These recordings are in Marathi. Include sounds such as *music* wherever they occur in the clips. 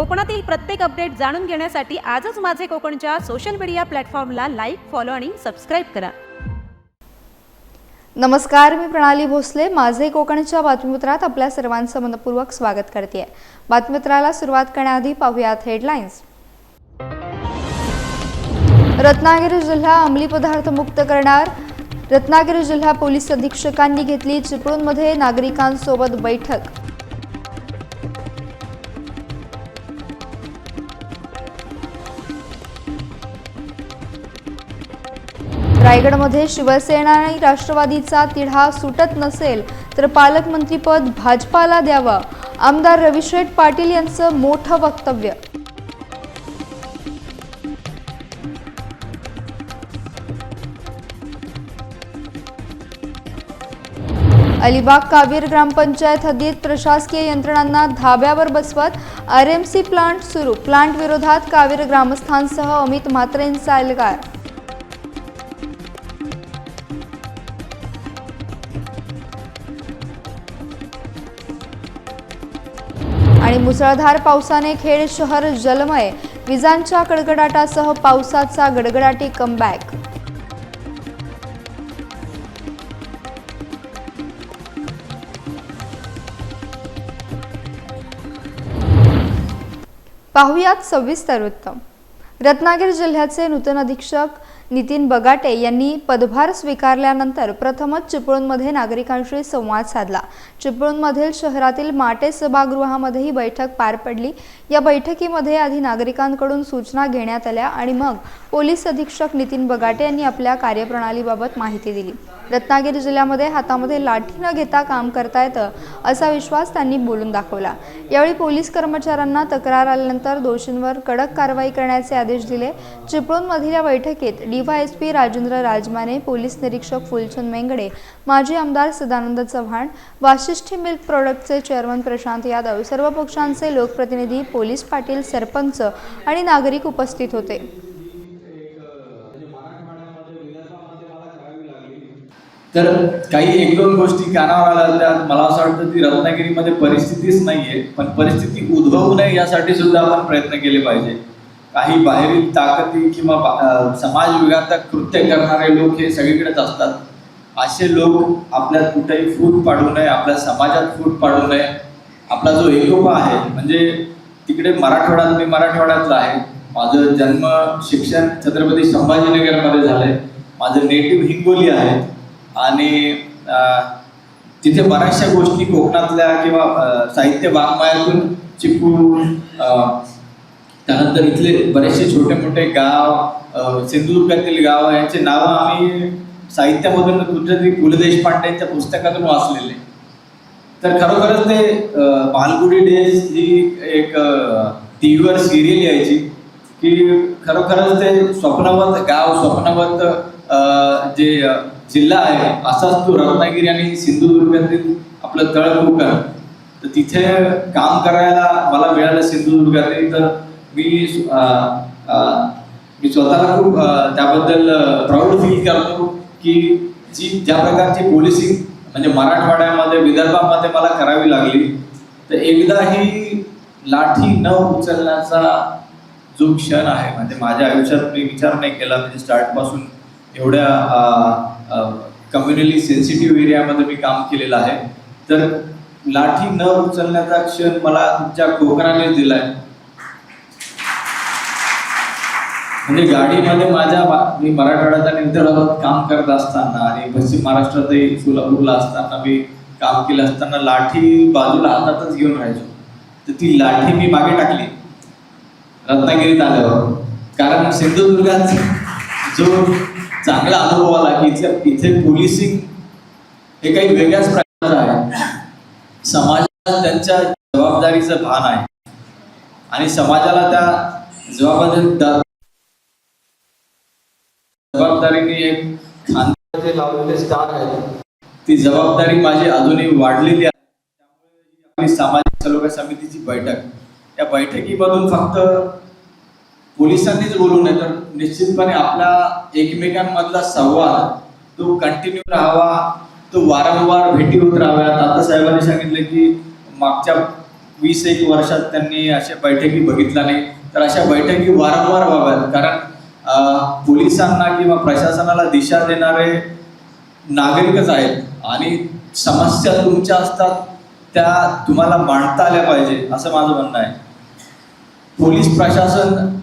कोकणातील प्रत्येक अपडेट जाणून घेण्यासाठी आजच माझे कोकणच्या सोशल मीडिया प्लॅटफॉर्मला लाईक फॉलो आणि सबस्क्राईब करा. नमस्कार मी प्रणाली भोसले. माझे कोकणच्या बातमीपत्रात आपल्या सर्वांचं मनपूर्वक स्वागत करते बातमीपत्राला सुरुवात करण्याआधी पाहूयात हेडलाईन्स रत्नागिरी जिल्हा अंमली पदार्थ मुक्त करणार. रत्नागिरी जिल्हा पोलीस अधीक्षकांनी घेतली चिपळूणमध्ये नागरिकांसोबत बैठक. रायगडमध्ये शिवसेना आणि राष्ट्रवादीचा तिढा सुटत नसेल तर पालकमंत्रीपद भाजपाला द्यावं. आमदार रविशेठ पाटील यांचं मोठं वक्तव्य. अलिबाग कावीर ग्रामपंचायत हद्दीत प्रशासकीय यंत्रणांना धाब्यावर बसवत आर एम सी प्लांट सुरू. प्लांट विरोधात कावीर ग्रामस्थांसह अमित म्हात्रेंचा एल्गार मुसळधार पावसाने खेड शहर जलमय. विजांच्या कडकडाटासह पावसाचा गडगडाटी कमबॅक पाहुयात सविस्तर वृत्त रत्नागिरी जिल्ह्याचे नूतन अधीक्षक नितीन बगाटे यांनी पदभार स्वीकारल्यानंतर प्रथमच चिपळूणमध्ये नागरिकांशी संवाद साधला. चिपळूणमधील शहरातील माटे सभागृहामध्ये ही बैठक पार पडली. या बैठकीमध्ये आधी नागरिकांकडून सूचना घेण्यात आल्या आणि मग पोलीस अधीक्षक नितीन बगाटे यांनी आपल्या कार्यप्रणालीबाबत माहिती दिली. रत्नागिरी जिल्ह्यामध्ये हातामध्ये लाठी न घेता काम करता येतं असा विश्वास त्यांनी बोलून दाखवला. यावेळी पोलीस कर्मचाऱ्यांना तक्रार आल्यानंतर दोषींवर कडक कारवाई करण्याचे आदेश दिले. चिपळूणमधील या बैठकीत डीवायएसपी राजेंद्र राजमाने पोलीस निरीक्षक फुलचंद मेंगडे माजी आमदार सदानंद चव्हाण वाशिष्ठी मिल्क प्रोडक्टचे चेअरमन प्रशांत यादव सर्व पक्षांचे लोकप्रतिनिधी पोलीस पाटील सरपंच आणि नागरिक उपस्थित होते. तर काही एक दोन गोष्टी कानावर आल्या त्या मला असं वाटतं की रत्नागिरीमध्ये परिस्थितीच नाहीये पण परिस्थिती उद्भवू नये यासाठी सुद्धा आपण प्रयत्न केले पाहिजे. काही बाहेरील ताकदी किंवा बा- समाज विघातक कृत्य करणारे लोक हे सगळीकडेच असतात. असे लोक आपल्यात कुठेही फूट पाडू नये आपल्या समाजात फूट पाडू नये. आपला जो एकोपा आहे म्हणजे तिकडे मराठवाड्यात मी मराठवाड्यातला आहे. माझं जन्म शिक्षण छत्रपती संभाजीनगरमध्ये झालंय. माझं नेटिव्ह हिंगोली आहे. आणि तिथे बऱ्याचशा गोष्टी कोकणातल्या किंवा साहित्य वाङ्मयातून चिपळूण त्यानंतर इथले बरेचसे छोटे मोठे गाव सिंधुदुर्गातील गाव यांचे नावं आम्ही साहित्यामधून कुठेतरी पु ल देशपांडेंच्या पुस्तकातून वाचलेले. तर खरोखरच ते बालगुडी डेज ही एक टी व्हीवर सिरियल यायची की खरोखरच ते स्वप्नवत गाव स्वप्नवत जे जिल्हा आहे असाच तो रत्नागिरी आणि सिंधुदुर्गातील आपलं तळकोकण तर तिथे काम करायला मला मिळालं सिंधुदुर्गातील. तर मी मी स्वतःला खूप त्याबद्दल प्राऊड फील करतो की जी ज्या प्रकारची पोलिसिंग म्हणजे मराठवाड्यामध्ये विदर्भामध्ये मला करावी लागली तर एकदा ही लाठी न उचलण्याचा जो क्षण आहे म्हणजे माझ्या आयुष्यात मी विचार नाही केला म्हणजे स्टार्टपासून एवढ्या कम्युनली सेन्सिटिव्ह एरियामध्ये मी काम केलेलं आहे. तर लाठी न उचलण्याचा क्षण मला तुमच्या कोकणाने दिलाय. म्हणजे गाडीमध्ये माझ्या मी मराठवाड्यात आणि काम करत असताना आणि पश्चिम महाराष्ट्रातही सोलापूरला असताना मी काम केलं असताना लाठी बाजूला हातातच घेऊन राहायचो. तर ती लाठी मी मागे टाकली. रत्नागिरीत आल्यावर. कारण सिंधुदुर्गात जो चांगला अनुभव आला की इथे इथे पोलिसिंग हे काही वेगळ्याच प्रकारचं आहे. समाजात त्यांच्या जबाबदारीचं भान आहे. आणि समाजाला त्या जबाबदारी जबाबदारीने एक खांद्याचे लावलेले स्टार आहेत. ती जबाबदारी माझी अजूनही वाढलेली आहे. त्यामुळे आपली सामाजिक सलोखा समितीची बैठक. या बैठकीमधून फक्त पोलिसांनीच बोलू नये तर निश्चितपणे आपला एकमेकांमधला संवाद तो कंटिन्यू राहावा तो वारंवार भेटी होत राहाव्यात. आता साहेबांनी सांगितलं की मागच्या वीस एक वर्षात त्यांनी अशा बैठकी बघितल्या नाही. तर अशा बैठकी वारंवार व्हाव्यात. कारण पोलिसांना किंवा प्रशासनाला दिशा देणारे नागरिकच आहेत. आणि समस्या तुमच्या असतात त्या तुम्हाला मांडता आल्या पाहिजे असं माझं म्हणणं आहे. पोलीस प्रशासन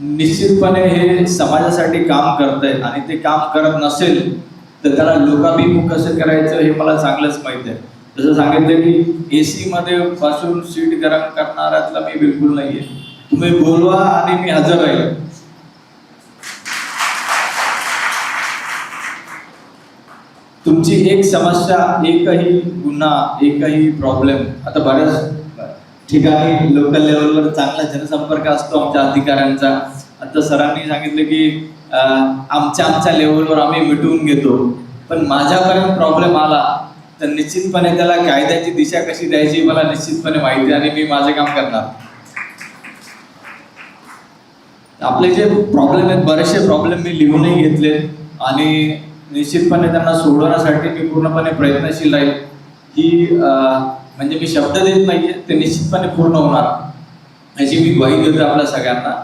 निश्चितपणे हे समाजासाठी काम करत आहे आणि ते काम करत नसेल तर त्याला लोकाभिमुख कसं करायचं हे मला चांगलंच माहीत आहे. जसं सांगितलं की ए सीमध्ये बसून सीट गरम करणाऱ्यातला मी बिलकुल नाहीये. तुम्ही बोलवा आणि मी हजर राहील. तुमची एक समस्या एकही गुन्हा एकही प्रॉब्लेम आता बऱ्याच ठिकाणी लोकल लेवलवर चांगला जनसंपर्क असतो आमच्या अधिकाऱ्यांचा. आता सरांनी सांगितलं की आमच्या आमच्या लेवलवर आम्ही मिटवून घेतो. पण माझ्यापर्यंत प्रॉब्लेम आला तर निश्चितपणे त्याला कायद्याची दिशा कशी द्यायची मला निश्चितपणे माहिती आहे आणि मी माझे काम करणार. आपले जे प्रॉब्लेम आहेत बरेचसे प्रॉब्लेम मी लिहूनही घेतले आणि निश्चितपणे त्यांना सोडवण्यासाठी मी पूर्णपणे प्रयत्नशील राहील. ही म्हणजे मी शब्द देत नाहीये ते निश्चितपणे पूर्ण होणार. याची मी ग्वाही देतो आपल्या सगळ्यांना.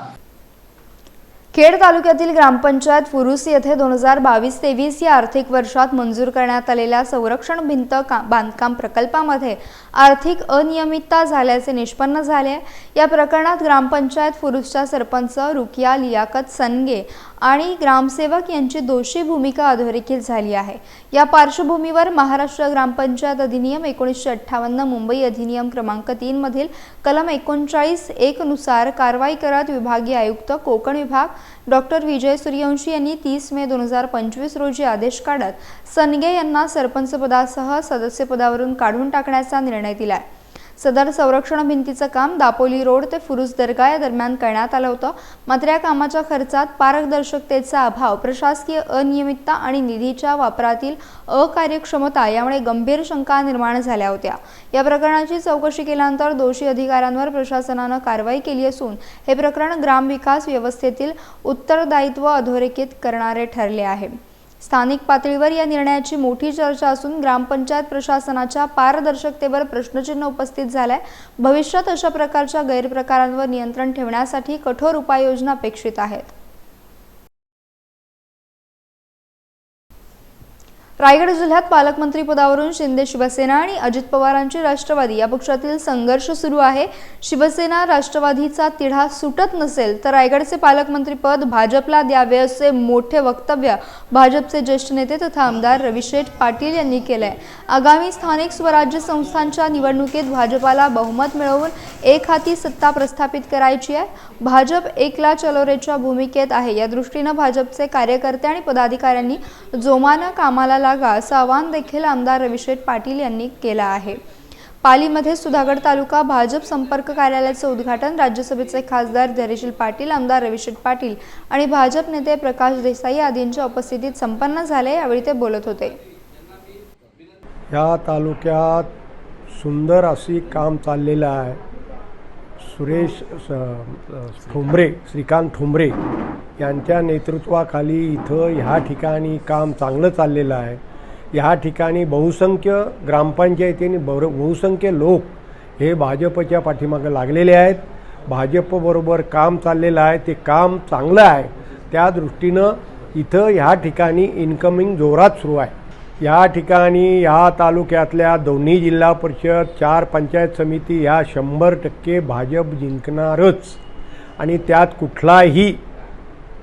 खेड तालुक्यातील ग्रामपंचायत फुरुस येथे दोन हजार बावीस तेवीस या आर्थिक वर्षात मंजूर करण्यात आलेल्या संरक्षण भिंत का बांधकाम प्रकल्पामध्ये आर्थिक अनियमितता झाल्याचे निष्पन्न झाले. या प्रकरणात ग्रामपंचायत फुरुसच्या सरपंच रुकिया लियाकत सनगे आणि ग्रामसेवक यांची दोषी भूमिका अधोरेखित झाली आहे. या पार्श्वभूमीवर महाराष्ट्र ग्रामपंचायत अधिनियम एकोणीसशे अठ्ठावन्न मुंबई अधिनियम क्रमांक तीन मधील कलम एकोणचाळीस एकनुसार कारवाई करत विभागीय आयुक्त कोकण विभाग डॉक्टर विजय सूर्यवंशी यांनी तीस मे दोन हजार पंचवीस रोजी आदेश काढत सनगे यांना सरपंचपदासह सदस्यपदावरून काढून टाकण्याचा निर्णय दिला आहे सदर संरक्षण भिंतीचं काम दापोली रोड ते फुरुज दर्गा या दरम्यान करण्यात आलं होतं. मात्र या कामाच्या खर्चात पारदर्शकतेचा अभाव प्रशासकीय अनियमितता आणि निधीच्या वापरातील अकार्यक्षमता यामुळे गंभीर शंका निर्माण झाल्या होत्या. या प्रकरणाची चौकशी केल्यानंतर दोषी अधिकाऱ्यांवर प्रशासनानं कारवाई केली असून हे प्रकरण ग्रामविकास व्यवस्थेतील उत्तरदायित्व अधोरेखित करणारे ठरले आहे. स्थानिक पातळीवर या निर्णयाची मोठी चर्चा असून ग्रामपंचायत प्रशासनाच्या पारदर्शकतेवर प्रश्नचिन्ह उपस्थित झालाय. भविष्यात अशा प्रकारच्या गैरप्रकारांवर नियंत्रण ठेवण्यासाठी कठोर उपाययोजना अपेक्षित आहेत. रायगड जिल्ह्यात पालकमंत्री पदावरून शिंदे शिवसेना आणि अजित पवारांची राष्ट्रवादी. या पक्षातील संघर्ष सुरू आहे. शिवसेना राष्ट्रवादीचा तिढा सुटत नसेल तर रायगडचे पालकमंत्रीपद भाजपला द्यावे असे मोठे वक्तव्य भाजपचे ज्येष्ठ नेते तथा आमदार रविशेठ पाटील यांनी केलंय. आगामी स्थानिक स्वराज्य संस्थांच्या निवडणुकीत भाजपाला बहुमत मिळवून एक हाती सत्ता प्रस्थापित करायची आहे. भाजप एकला चलोरेच्या भूमिकेत आहे. या दृष्टीनं भाजपचे कार्यकर्ते आणि पदाधिकाऱ्यांनी जोमानं कामाला लागा असं आवाहन देखील आमदार रविशेठ पाटील यांनी केलं आहे. पालीमध्ये सुधागड तालुका भाजप संपर्क कार्यालयाचं उद्घाटन राज्यसभेचे खासदार धैर्यशील पाटील आमदार रविशेठ पाटील आणि भाजप नेते प्रकाश देसाई आदींच्या उपस्थितीत संपन्न झाले यावेळी ते बोलत होते. या तालुक्यात सुंदर अशी काम चाललेलं आहे. सुरेश स- ठोंबरे श्रीकांत ठोंबरे यांच्या नेतृत्वाखाली इथं ह्या ठिकाणी काम चांगलं चाललेलं आहे. ह्या ठिकाणी बहुसंख्य ग्रामपंचायतीने बर बहुसंख्य लोक हे भाजपच्या पाठीमागं लागलेले आहेत. भाजपबरोबर काम चाललेलं आहे ते काम चांगलं आहे. त्या दृष्टीनं इथं ह्या ठिकाणी इन्कमिंग जोरात सुरू आहे. या ठिकाणी ह्या तालुक्यातल्या दोन्ही जिल्हा परिषद चार पंचायत समिती ह्या शंभर टक्के भाजप जिंकणारच. आणि त्यात कुठलाही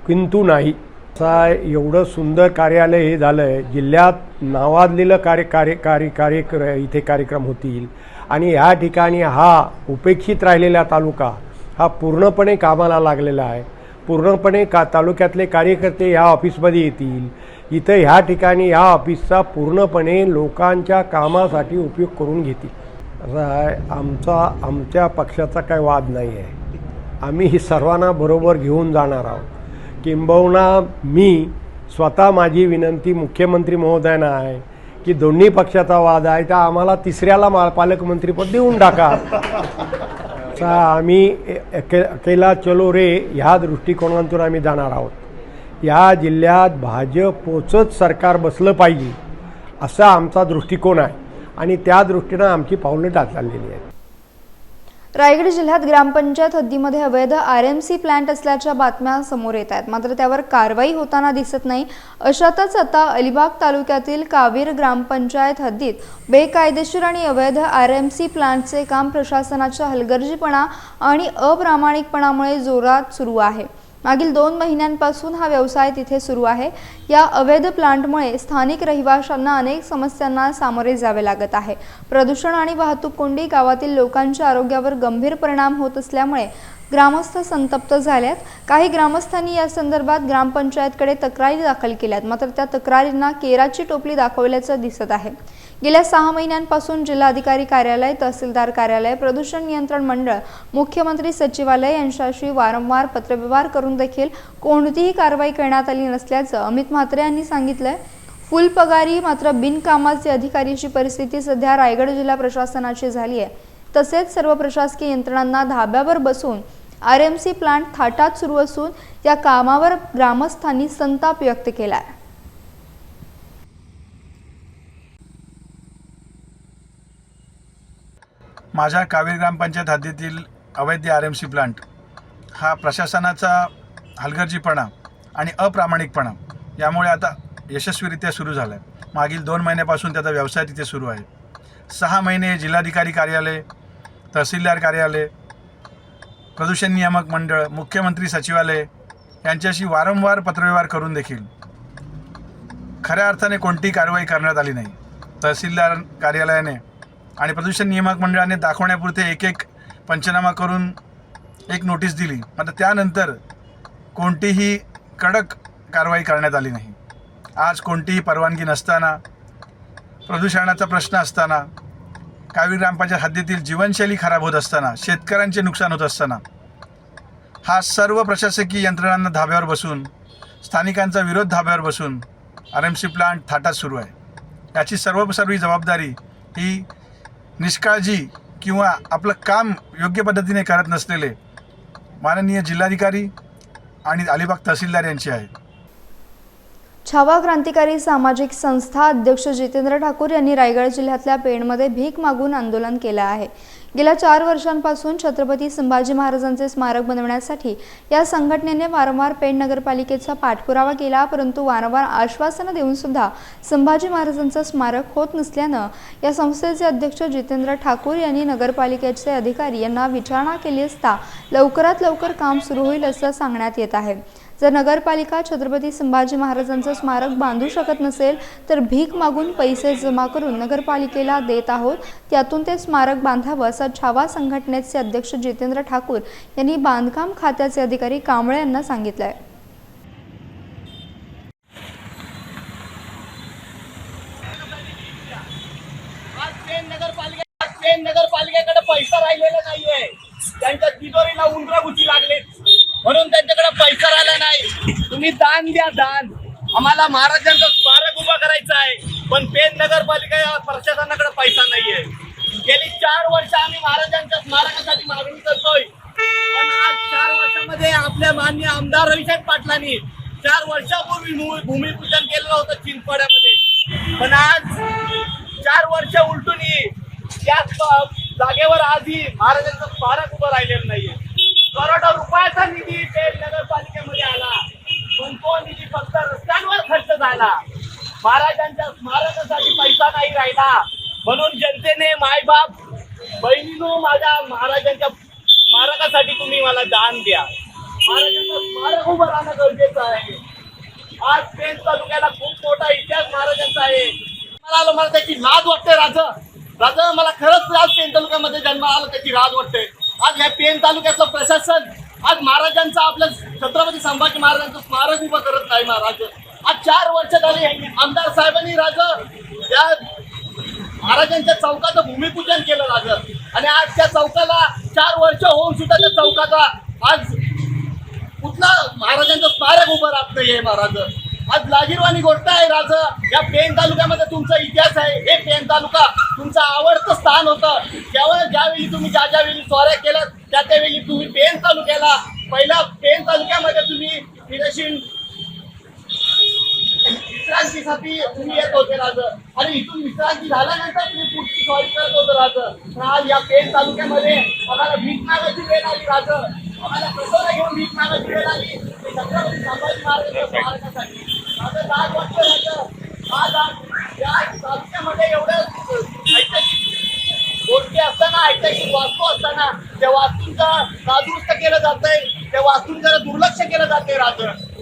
किंतू नाही. असा एवढं सुंदर कार्यालय हे झालं आहे जिल्ह्यात नावाजलेलं कार्य कार्य कार्य कार्यक्र इथे कार्यक्रम होतील. आणि ह्या ठिकाणी हा उपेक्षित राहिलेला तालुका हा पूर्णपणे कामाला लागलेला आहे. पूर्णपणे का तालुक्यातले कार्यकर्ते ह्या ऑफिसमध्ये येतील. इथं ह्या ठिकाणी ह्या ऑफिसचा पूर्णपणे लोकांच्या कामासाठी उपयोग करून घेतील. असं आहे आमचा आमच्या पक्षाचा काही वाद नाही आहे आम्ही ही सर्वांना बरोबर घेऊन जाणार आहोत. किंबहुना मी स्वतः माझी विनंती मुख्यमंत्री महोदयांना आहे की दोन्ही पक्षाचा वाद आहे तर आम्हाला तिसऱ्याला मा पालकमंत्रीपद देऊन टाका. *laughs* आम्ही अकेला चलो रे ह्या दृष्टिकोनातून आम्ही जाणार आहोत. या जिल्ह्यात भाजपचंच सरकार बसलं पाहिजे असा आमचा दृष्टिकोन आहे. आणि त्या दृष्टीनं आमची पावलं टाचलेली आहेत. रायगड जिल्ह्यात ग्रामपंचायत हद्दीमध्ये अवैध आर एम सी प्लांट असल्याच्या बातम्या समोर येत आहेत. मात्र त्यावर कारवाई होताना दिसत नाही. अशातच आता अलिबाग तालुक्यातील कावीर ग्रामपंचायत हद्दीत बेकायदेशीर आणि अवैध आर एम सी प्लांटचे काम प्रशासनाच्या हलगर्जीपणा आणि अप्रामाणिकपणामुळे जोरात सुरू आहे. मागील दोन महिन्यांपासून हा व्यवसाय तिथे सुरू आहे. या अवैध प्लांटमुळे स्थानिक रहिवाशांना अनेक समस्यांना सामोरे जावे लागत आहे. प्रदूषण आणि वाहतूक कोंडी गावातील लोकांच्या आरोग्यावर गंभीर परिणाम होत असल्यामुळे ग्रामस्थ संतप्त झाल्यात काही ग्रामस्थांनी या संदर्भात ग्रामपंचायतकडे तक्रारी दाखल केल्यात. मात्र त्या तक्रारींना केराची टोपली दाखवल्याचं दिसत आहे. गेल्या सहा महिन्यांपासून जिल्हाधिकारी कार्यालय तहसीलदार कार्यालय प्रदूषण नियंत्रण मंडळ मुख्यमंत्री सचिवालय यांच्याशी वारंवार पत्रव्यवहार करून देखील कोणतीही कारवाई करण्यात आली नसल्याचं अमित म्हात्रे यांनी सांगितलंय. फुल पगारी मात्र बिनकामाचे अधिकारीची परिस्थिती सध्या रायगड जिल्हा प्रशासनाची झाली आहे तसेच सर्व प्रशासकीय यंत्रणांना धाब्यावर बसून आर एम सी प्लांट थाटात सुरू असून या कामावर ग्रामस्थांनी संताप व्यक्त केला आहे माझ्या कावेरी ग्रामपंचायत हद्दीतील अवैध आर एम सी प्लांट. हा प्रशासनाचा हलगर्जीपणा आणि अप्रामाणिकपणा यामुळे आता यशस्वीरित्या सुरू झाला आहे मागील दोन महिन्यापासून त्याचा व्यवसाय तिथे सुरू आहे. सहा महिने जिल्हाधिकारी कार्यालय तहसीलदार कार्यालय प्रदूषण नियामक मंडळ मुख्यमंत्री सचिवालय यांच्याशी वारंवार पत्रव्यवहार करून देखील खऱ्या अर्थाने कोणतीही कारवाई करण्यात आली नाही. तहसीलदार कार्यालयाने आणि प्रदूषण नियामक मंडळाने दाखवण्यापुरते एक एक पंचनामा करून एक नोटीस दिली. मात्र त्यानंतर कोणतीही कडक कारवाई करण्यात आली नाही. आज कोणतीही परवानगी नसताना प्रदूषणाचा प्रश्न असताना कावी ग्रामपंचायत हद्दीतील जीवनशैली खराब होत असताना शेतकऱ्यांचे नुकसान होत असताना हा सर्व प्रशासकीय यंत्रणांना धाब्यावर बसून स्थानिकांचा विरोध धाब्यावर बसून आर एम सी प्लांट थाटात सुरू आहे. याची सर्वसर्वी जबाबदारी ही निष्काळजी किंवा आपलं काम योग्य पद्धतीने करत नसलेले माननीय जिल्हाधिकारी आणि अलिबाग तहसीलदार यांची आहे. छावा क्रांतिकारी सामाजिक संस्था अध्यक्ष जितेंद्र ठाकूर यांनी रायगड जिल्ह्यातल्या पेणमध्ये भीक मागून आंदोलन केलं आहे. गेल्या चार वर्षांपासून छत्रपती संभाजी महाराजांचे स्मारक बनवण्यासाठी या संघटनेने वारंवार पेण नगरपालिकेचा पाठपुरावा केला परंतु वारंवार आश्वासनं देऊन सुद्धा संभाजी महाराजांचं स्मारक होत नसल्यानं या संस्थेचे अध्यक्ष जितेंद्र ठाकूर यांनी नगरपालिकेचे अधिकारी यांना विचारणा केली असता लवकरात लवकर काम सुरू होईल असं सांगण्यात येत आहे. जर नगरपालिका छत्रपती संभाजी महाराजांचं स्मारक बांधू शकत नसेल तर भीक मागून पैसे जमा करून नगरपालिकेला देत आहोत. त्यातून ते स्मारक बांधावं असं छावा संघटनेचे अध्यक्ष जितेंद्र ठाकूर यांनी बांधकाम खात्याचे अधिकारी कांबळे यांना सांगितलं आहे नगरपालिकेकडे पैसा राहिलेला नाहीये. त्यांच्या तिजोरीला उंदरा गुची लागले म्हणून त्यांच्याकडे पैसा राहिला नाही. तुम्ही दान द्या दान. आम्हाला महाराजांचं स्मारक उभं करायचं आहे. पण पेन नगरपालिका प्रशासनाकडे पैसा नाहीये. गेली चार वर्ष आम्ही महाराजांच्या स्मारकासाठी मागणी करतोय. पण आज चार वर्षामध्ये आपल्या मान्य आमदार रविशंकर पाटलांनी चार वर्षापूर्वी भूमिपूजन केलेलं होतं चिंचपाड्यामध्ये पण आज चार वर्ष उलटून त्याच जागेवर आजही महाराजांचं स्मारक उभं राहिलेलं नाहीये. करोडो रुपयाचा निधी पेठ नगरपालिकेमध्ये आला. पण तो निधी फक्त रस्त्यांवर खर्च झाला. महाराजांच्या स्मारकासाठी पैसा नाही राहिला. म्हणून जनतेने मायबाप बहिणीनो माझ्या महाराजांच्या स्मारकासाठी तुम्ही मला दान द्या. महाराजांचं स्मारक उभं राहणं गरजेचं आहे. आज पेन तालुक्याला खूप मोठा इतिहास महाराजांचा आहे. मला आलं मला त्याची लाज वाटते राज. राज मला खरंच आज पेन तालुक्यामध्ये जन्म आला त्याची लाज वाटते. आज या पेन तालुक्याचं प्रशासन आज महाराजांचं आपलं छत्रपती संभाजी महाराजांचं स्मारक उभं करत नाही महाराज. आज चार वर्ष झाली आमदार साहेबांनी राज या महाराजांच्या चौकाचं भूमिपूजन केलं राज. आणि आज त्या चौकाला चार वर्ष होऊन सुद्धा त्या चौकाचा आज कुठला महाराजांचं स्मारक उभं राहत नाहीये महाराज. आज लाजीरवाणी गोष्ट आहे राजा. या पेन तालुक्यामध्ये तुमचा इतिहास आहे. हे पेन तालुका तुमचं आवडतं स्थान होतं. ज्यावेळेस ज्यावेळी तुम्ही ज्या ज्यावेळी स्वाऱ्या केल्या त्या त्यावेळी तुम्ही पेन तालुक्याला पहिला पेन तालुक्यामध्ये तुम्ही फिरशील विश्रांतीसाठी तुम्ही येत होते राज. आणि इथून विश्रांती झाल्यानंतर तुम्ही पुढची सॉरी करत होतं राज. आज या पेन तालुक्यामध्ये आम्हाला भीक मागायची वेळ आली राज. आम्हाला कसं घेऊन भीक मागायची वेळ आली. छत्रपती संभाजी महाराजांच्या स्मारकासाठी आज या तालुक्यामध्ये ऐतिहासिक गोष्टी असताना ऐतिहासिक वास्तू असताना त्या वास्तूंचा नादुरुस्त केलं जातंय त्या दुर्लक्ष केलं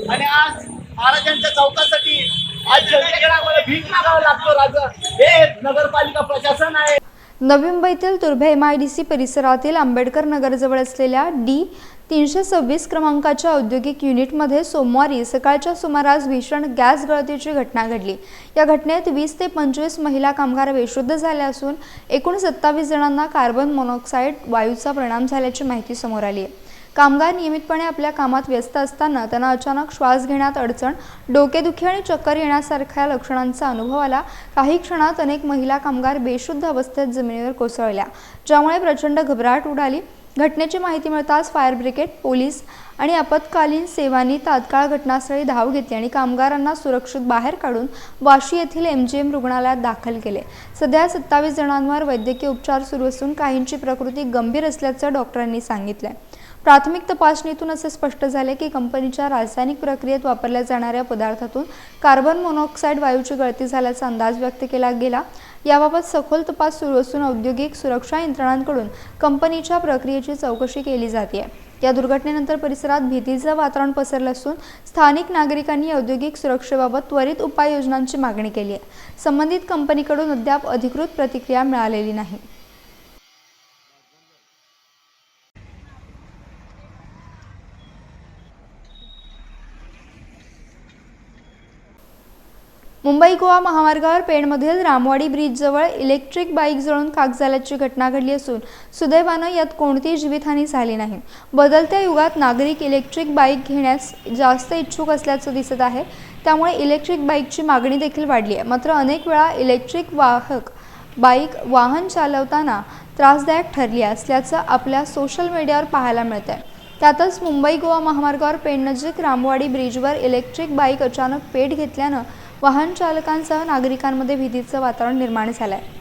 आणि आज महाराजांच्या चौकासाठी आज भीक मागावं लागतो राज हे नगरपालिका प्रशासन आहे नवी मुंबईतील Turbhe M I D C परिसरातील आंबेडकर नगरजवळ असलेल्या डी तीनशे सव्वीस क्रमांकाच्या औद्योगिक युनिटमध्ये सोमवारी सकाळच्या सुमारास भीषण गॅस गळतीची घटना घडली. या घटनेत वीस ते पंचवीस महिला कामगार बेशुद्ध झाले असून एकूण सत्तावीस जणांना कार्बन मोनॉक्साईड वायूचा परिणाम झाल्याची माहिती समोर आली आहे. कामगार नियमितपणे आपल्या कामात व्यस्त असताना त्यांना अचानक श्वास घेण्यात अडचण डोकेदुखी आणि चक्कर येण्यासारख्या लक्षणांचा अनुभव आला. काही क्षणात अनेक महिला कामगार बेशुद्ध अवस्थेत जमिनीवर कोसळल्या ज्यामुळे प्रचंड घबराट उडाली. घटनेची माहिती मिळताच फायर ब्रिगेड पोलीस आणि आपत्कालीन सेवांनी तात्काळ घटनास्थळी धाव घेतली आणि कामगारांना सुरक्षित बाहेर काढून वाशी येथील एम जी एम रुग्णालयात दाखल केले. सध्या सत्तावीस जणांवर वैद्यकीय उपचार सुरू असून काहींची प्रकृती गंभीर असल्याचं डॉक्टरांनी सांगितलंय. प्राथमिक तपासणीतून असे स्पष्ट झाले की कंपनीच्या रासायनिक प्रक्रियेत वापरल्या जाणाऱ्या पदार्थातून कार्बन मोनॉक्साईड वायूची गळती झाल्याचा अंदाज व्यक्त केला गेला. याबाबत सखोल तपास सुरू असून औद्योगिक सुरक्षा यंत्रणांकडून कंपनीच्या प्रक्रियेची चौकशी केली जाते या दुर्घटनेनंतर परिसरात भीतीचं वातावरण पसरलं असून स्थानिक नागरिकांनी औद्योगिक सुरक्षेबाबत त्वरित उपाययोजनांची मागणी केली आहे. संबंधित कंपनीकडून अद्याप अधिकृत प्रतिक्रिया मिळालेली नाही. मुंबई गोवा महामार्गावर पेणमधील रामवाडी ब्रिजजवळ इलेक्ट्रिक बाईक जळून खाक झाल्याची घटना घडली असून सुदैवानं यात कोणतीही जीवितहानी झाली नाही. बदलत्या युगात नागरिक इलेक्ट्रिक बाईक घेण्यास जास्त इच्छुक असल्याचं दिसत आहे. त्यामुळे इलेक्ट्रिक बाईकची मागणी देखील वाढली आहे. मात्र अनेक वेळा इलेक्ट्रिक वाहक बाईक वाहन चालवताना त्रासदायक ठरली असल्याचं आपल्या सोशल मीडियावर पाहायला मिळत आहे त्यातच मुंबई गोवा महामार्गावर पेणनजीक रामवाडी ब्रिजवर इलेक्ट्रिक बाईक अचानक पेट घेतल्यानं वाहन चालकांसह नागरिकांमध्ये भीतीचं वातावरण निर्माण झालं आहे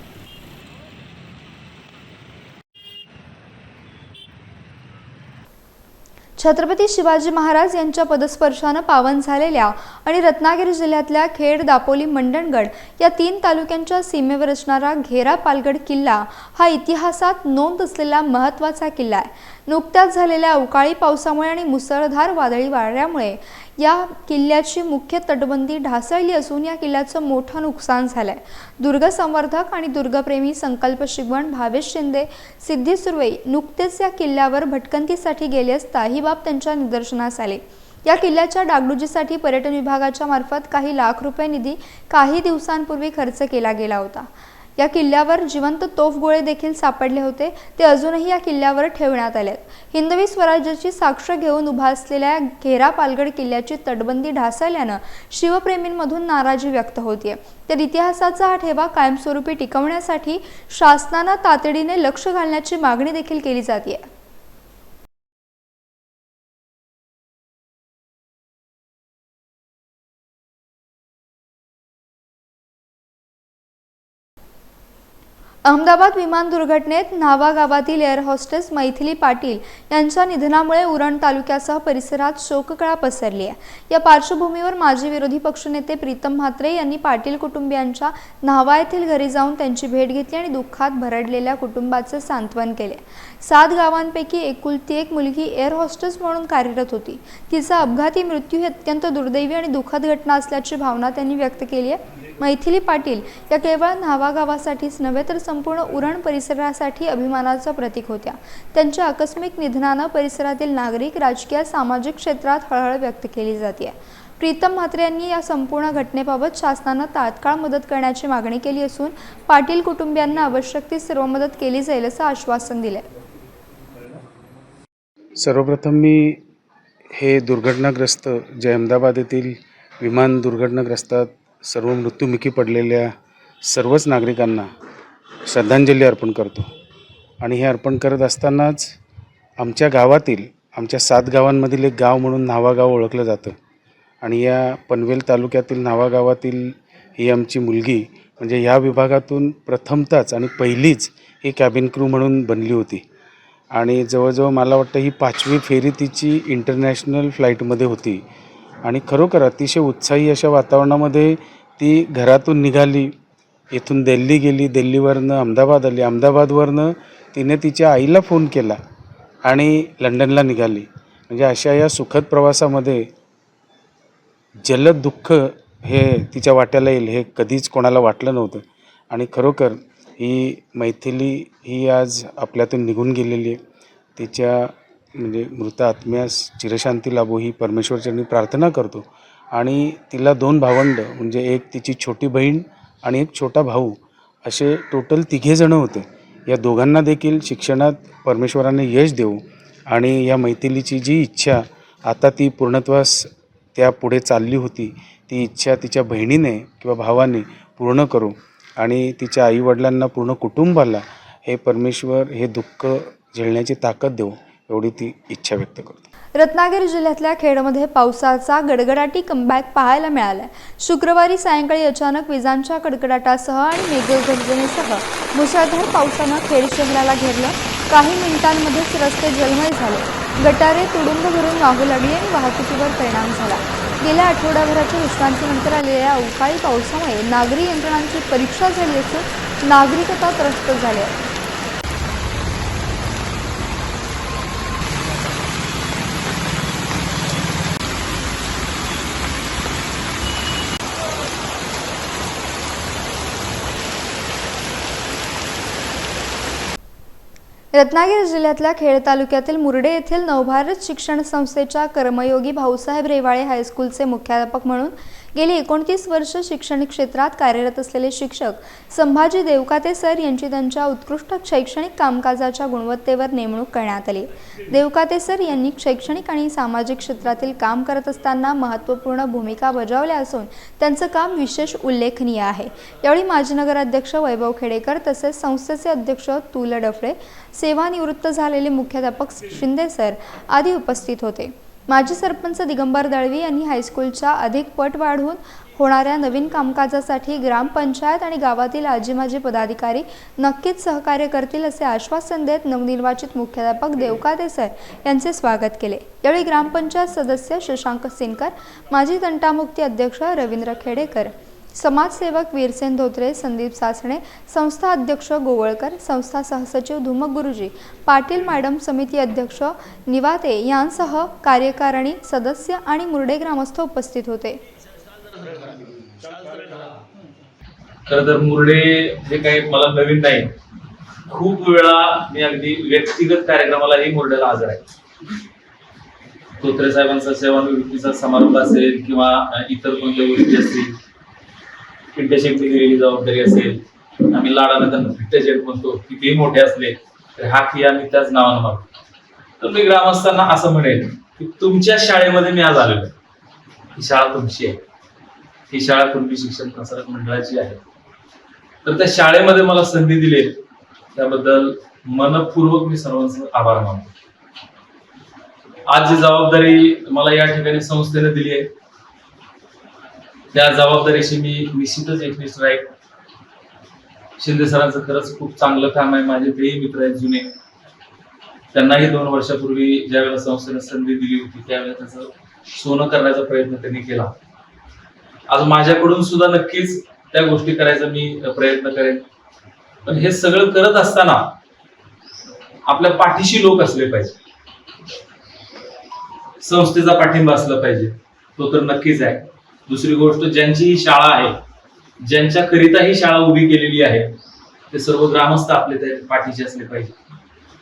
छत्रपती शिवाजी महाराज यांच्या पदस्पर्शानं पावन झालेल्या आणि रत्नागिरी जिल्ह्यातल्या खेड दापोली मंडणगड या तीन तालुक्यांच्या सीमेवर असणारा घेरा पालगड किल्ला हा इतिहासात नोंद असलेला महत्त्वाचा किल्ला आहे. नुकत्याच झालेल्या अवकाळी पावसामुळे आणि मुसळधार वादळी वाऱ्यामुळे या किल्ल्याची मुख्य तटबंदी ढासळली असून या किल्ल्याचं मोठं नुकसान झालं दुर्ग संवर्धक आणि दुर्गप्रेमी संकल्प शिगवण भावेश शिंदे सिद्धी सुरवई नुकतेच या किल्ल्यावर भटकंतीसाठी गेले असता ही बाब त्यांच्या निदर्शनास आली. या किल्ल्याच्या डागडुजीसाठी पर्यटन विभागाच्या मार्फत काही लाख रुपये निधी काही दिवसांपूर्वी खर्च केला गेला होता. या किल्ल्यावर जिवंत तोफगोळे देखील सापडले होते. ते अजूनही या किल्ल्यावर ठेवण्यात आले आहेत हिंदवी स्वराज्याची साक्ष घेऊन उभा असलेल्या घेरा पालगड किल्ल्याची तटबंदी ढासळल्यानं शिवप्रेमींमधून नाराजी व्यक्त होतीये. तर इतिहासाचा हा ठेवा कायमस्वरूपी टिकवण्यासाठी शासनानं तातडीने लक्ष घालण्याची मागणी देखील केली जाते अहमदाबाद विमान दुर्घटनेत न्हावा गावातील एअर होस्टेस मैथिली पाटील यांच्या निधनामुळे उरण तालुक्यासह परिसरात शोककळा पसरली आहे. या पार्श्वभूमीवर माजी विरोधी पक्षनेते प्रीतम म्हात्रे यांनी पाटील कुटुंबियांच्या न्हावा येथील घरी जाऊन त्यांची भेट घेतली आणि दुःखात भरडलेल्या कुटुंबाचे सांत्वन केले. सात गावांपैकी एकुलती एक मुलगी एअर होस्टेस म्हणून कार्यरत होती. तिचा अपघाती मृत्यू ही अत्यंत दुर्दैवी आणि दुःखद घटना असल्याची भावना त्यांनी व्यक्त केली आहे. मैथिली पाटील या केवळ न्हावा गावासाठीच नव्हे तर संपूर्ण उरण परिसरासाठी अभिमानाचं प्रतीक होत्या. त्यांच्या आकस्मिक निधनानं परिसरातील नागरिक राजकीय सामाजिक क्षेत्रात हळहळ व्यक्त केली जाते प्रीतम म्हात्रे यांनी या संपूर्ण घटनेबाबत शासनानं तात्काळ मदत करण्याची मागणी केली असून पाटील कुटुंबियांना आवश्यक ती सर्व मदत केली जाईल असं आश्वासन दिलंय. सर्वप्रथम मी हे दुर्घटनाग्रस्त जे अहमदाबाद येथील विमान दुर्घटनाग्रस्तात सर्व मृत्युमुखी पडलेल्या सर्वच नागरिकांना श्रद्धांजली अर्पण करतो. आणि हे अर्पण करत असतानाच आमच्या गावातील आमच्या सात गावांमधील एक गाव म्हणून न्हावागाव ओळखलं जातं. आणि या पनवेल तालुक्यातील न्हावागावातील ही आमची मुलगी म्हणजे ह्या विभागातून प्रथमतच आणि पहिलीच ही कॅबिन क्रू म्हणून बनली होती. आणि जवळजवळ मला वाटतं ही पाचवी फेरी तिची इंटरनॅशनल फ्लाईटमध्ये होती. आणि खरोखर अतिशय उत्साही अशा वातावरणामध्ये ती घरातून निघाली. इथून दिल्ली गेली दिल्लीवरनं अहमदाबाद आली. अहमदाबादवरनं तिने तिच्या आईला फोन केला आणि लंडनला निघाली. म्हणजे अशा या सुखद प्रवासामध्ये जलद दुःख हे तिच्या वाट्याला येईल हे कधीच कोणाला वाटलं नव्हतं. आणि खरोखर ही मैथिली ही आज आपल्यातून निघून गेलेली आहे. तिच्या म्हणजे मृत आत्म्यास चिरशांती लाभो ही परमेश्वरचरणी प्रार्थना करतो. आणि तिला दोन भावंड म्हणजे एक तिची छोटी बहीण आणि एक छोटा भाऊ असे टोटल तिघेजणं होते. या दोघांना देखील शिक्षणात परमेश्वराने यश देऊ आणि या मैथिलीची जी इच्छा आता ती पूर्णत्वास त्या पुढे चालली होती ती इच्छा तिच्या बहिणीने किंवा भावाने पूर्ण करू आणि तिच्या आईवडिलांना पूर्ण कुटुंबाला हे परमेश्वर हे दुःख झेलण्याची ताकद देऊ एवढी ती इच्छा व्यक्त करतो. रत्नागिरी जिल्ह्यातल्या खेडमध्ये पावसाचा गडगडाटी कमबॅक पाहायला मिळालाय. शुक्रवारी सायंकाळी अचानक विजांच्या कडकडाटासह आणि मेघगर्जनेसह मुसळधार पावसानं खेड शहराला घेरलं. काही मिनिटांमध्येच रस्ते जलमय झाले. गटारे तुडुंब भरून वाहू लागली आणि वाहतुकीवर परिणाम झाला. गेल्या आठवड्याभराच्या विश्रांतीनंतर आलेल्या अवकाळी पावसामुळे नागरी यंत्रणांची परीक्षा झाली असून नागरिकता त्रस्त झाली आहे. रत्नागिरी जिल्ह्यातल्या खेड तालुक्यातील मुरडे येथील नवभारत शिक्षण संस्थेच्या कर्मयोगी भाऊसाहेब रेवाळे हायस्कूलचे मुख्याध्यापक म्हणून गेली एकोणतीस वर्ष शिक्षण क्षेत्रात कार्यरत असलेले शिक्षक संभाजी देवकाते सर यांची त्यांच्या उत्कृष्ट शैक्षणिक कामकाजाच्या गुणवत्तेवर नेमणूक करण्यात आली. देवकाते सर यांनी शैक्षणिक आणि सामाजिक क्षेत्रातील काम करत असताना महत्त्वपूर्ण भूमिका बजावल्या असून त्यांचं काम विशेष उल्लेखनीय आहे. यावेळी माजी नगराध्यक्ष वैभव खेडेकर तसेच संस्थेचे अध्यक्ष तुल डफळे सेवानिवृत्त झालेले मुख्याध्यापक शिंदे सर आदी उपस्थित होते. माजी सरपंच दिगंबर दळवी यांनी हायस्कूलच्या अधिक पट वाढवून होणाऱ्या नवीन कामकाजासाठी ग्रामपंचायत आणि गावातील आजी माजी पदाधिकारी नक्कीच सहकार्य करतील असे आश्वासन देत नवनिर्वाचित मुख्याध्यापक देवका सर यांचे स्वागत केले. यावेळी ग्रामपंचायत सदस्य शशांक सिनकर माजी तंटामुक्ती अध्यक्ष रवींद्र खेडेकर समाजसेवक वीरसेन धोत्रे संदीप सासणे संस्था अध्यक्ष गोवळकर संस्था सहसचिव धुमक गुरुजी पाटील मॅडम समिती अध्यक्ष निवाते यांसह कार्यकारिणी सदस्य आणि मुर्डे ग्रामस्थ उपस्थित होते. खर तर मुर्डे हे काही मला नवीन नाही. खूप वेळा मी अगदी व्यक्तिगत कार्यक्रमालाही मुरड्याला हजर आहे. धोत्रे साहेबांचा सेवानिवृत्तीचा समारंभ असेल किंवा इतर कोणत्या गोष्टी असतील पिंट्याशेटची दिलेली जबाबदारी असेल आम्ही लाडाने त्यांना पिंट्याशेट म्हणतो कितीही मोठे असले तर हा की आम्ही त्याच नावानं मागतो तर मी ग्रामस्थांना असं म्हणेन की तुमच्या शाळेमध्ये मी आज आलेलो ही शाळा तुमची आहे. ही शाळा कुणबी शिक्षण प्रसारक मंडळाची आहे. तर त्या शाळेमध्ये मला संधी दिली त्याबद्दल मनपूर्वक मी सर्वांचे आभार मानतो. आज जी जबाबदारी मला या ठिकाणी संस्थेने दिली आहे. त्या जबाबदारीशी मी निश्चितच एकनिष्ठ राहील. शिंदे सरांचं खरंच खूप चांगलं काम आहे. माझे तेही मित्र आहेत जुने. त्यांनाही दोन वर्षापूर्वी ज्या वेळेला संस्थेने संधी दिली होती त्यावेळेला त्याचं सोनं करण्याचा प्रयत्न त्यांनी केला. आज माझ्याकडून सुद्धा नक्कीच त्या गोष्टी करायचा मी प्रयत्न करेन. पण हे सगळं करत असताना आपल्या पाठीशी लोक असले पाहिजे. संस्थेचा पाठिंबा असला पाहिजे. तो तर नक्कीच आहे. दुसरी गोष्ट ज्यांची ही शाळा आहे ज्यांच्याकरिता ही शाळा उभी केलेली आहे ते सर्व ग्रामस्थ आपले त्या पाठीचे असले पाहिजे.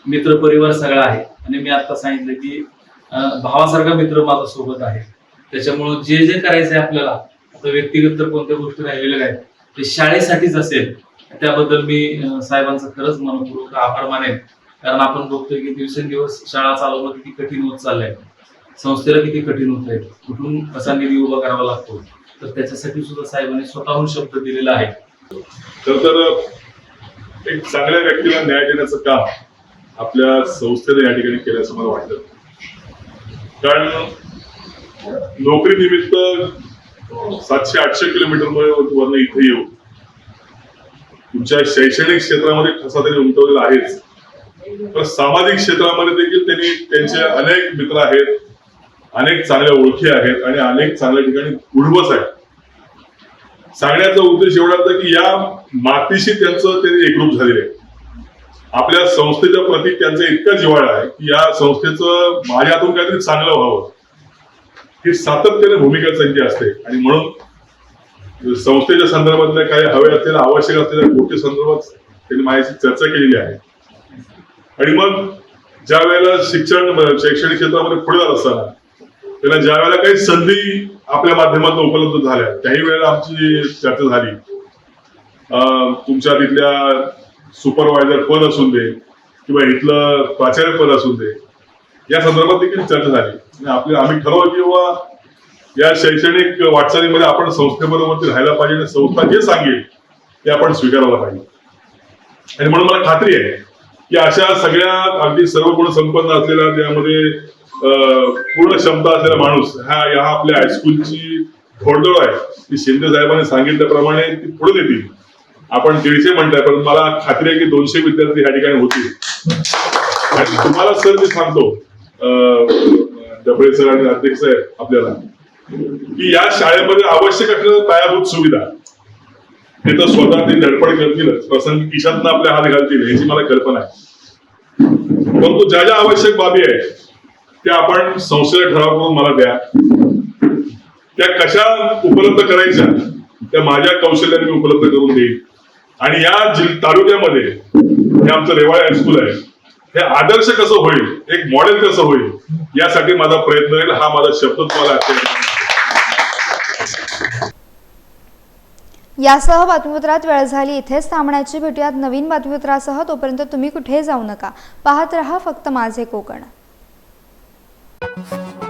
मित्र परिवार सगळा आहे. आणि मी आता सांगितलं की भावासारखा मित्र माझा सोबत आहे. त्याच्यामुळं जे जे करायचं आहे आपल्याला आता व्यक्तिगत तर कोणत्या गोष्टी राहिलेल्या आहेत ते शाळेसाठीच असेल त्याबद्दल मी साहेबांचा साहेबांचं खरंच मनपूर्वक आभार मानेन. कारण आपण बघतोय की दिवसेंदिवस शाळा चालवणं किती कठीण होत चाललंय. संस्थेला किती कठीण होत आहे? कुठून कसा निधी उभा करावा लागतो? तर त्याच्यासाठी सुद्धा साहेबांनी स्वतःहून शब्द दिलेला आहे. तर एक चांगल्या व्यक्तीला न्याय देण्याचं काम आपल्या संस्थेने या ठिकाणी केलं असं मला वाटतं. कारण नोकरी निमित्त सातशे आठशे किलोमीटर वरनं इथे येऊ. तुमच्या शैक्षणिक क्षेत्रामध्ये ठसा त्यांनी उमटवलेला आहेच. तर सामाजिक क्षेत्रामध्ये देखील त्यांनी त्यांचे अनेक मित्र आहेत. अनेक चांगल्या ओळखी आहेत आणि अनेक चांगल्या ठिकाणी उडवस आहेत. सांगण्याचा उद्देश एवढा होता की या मातीशी त्यांचं ते एकरूप झालेले आहे. आपल्या संस्थेच्या प्रती त्यांचा इतका जिव्हाळा आहे की या संस्थेचं माझ्यातून काहीतरी चांगलं व्हावं. ही सातत्याने भूमिका त्यांची असते. आणि म्हणून संस्थेच्या संदर्भातल्या काही हवे असलेल्या आवश्यक असलेल्या गोष्टी संदर्भात त्यांनी माझ्याशी चर्चा केलेली आहे. आणि मग ज्या वेळेला शिक्षण शैक्षणिक क्षेत्रामध्ये पुढे जात असताना त्यांना ज्या वेळेला काही संधी आपल्या माध्यमातून उपलब्ध झाल्या त्याही वेळेला आमची चर्चा झाली. तुमच्या तिथल्या सुपरवायझर पद असून दे किंवा इथलं प्राचार्य पद असून दे या संदर्भात देखील चर्चा झाली. आपले आम्ही ठरवलं की बाबा या शैक्षणिक वाटचालीमध्ये आपण संस्थेबरोबर राहायला पाहिजे आणि संस्था जे सांगेल ते आपण स्वीकारायला पाहिजे. आणि म्हणून मला खात्री आहे की अशा सगळ्या अगदी सर्व गुण संपन्न असलेला त्यामध्ये पूर्ण क्षमता असलेला माणूस हा या आपल्या हायस्कूलची घोडदौड आहे. ती शिंदे साहेबांनी सांगितल्याप्रमाणे ती पुढे देतील आपण दीडशे म्हणताय पण मला खात्री आहे की दोनशे विद्यार्थी या ठिकाणी होतील. आणि तुम्हाला सर मी सांगतो अं, डबळे सर आणि अध्यक्ष साहेब आपल्याला की या शाळेमध्ये आवश्यक असलेल्या पायाभूत सुविधा हे तर स्वतः ते धडपड करतीलच. प्रसंगी किशातनं आपले हात घालतील याची मला कल्पना आहे. परंतु ज्या ज्या आवश्यक बाबी आहेत त्या आपण संस्थेला ठराव करून मला द्या. त्या कशा उपलब्ध करायच्या त्या माझ्या कौशल्याने मी उपलब्ध करून देईल आणि या तालुक्यामध्ये हे आमचं रेवाळे हायस्कूल आहे. हे आदर्श कसं होईल एक मॉडेल कसं होईल यासाठी माझा प्रयत्न राहील हा माझा शब्द तुम्हाला असेल यासह बातमीपत्रात वेळ झाली. इथेच थांबण्याची. भेटूयात नवीन बातमीपत्रासह. तोपर्यंत तुम्ही कुठेही जाऊ नका. पाहत रहा फक्त माझे कोकण. Thank you.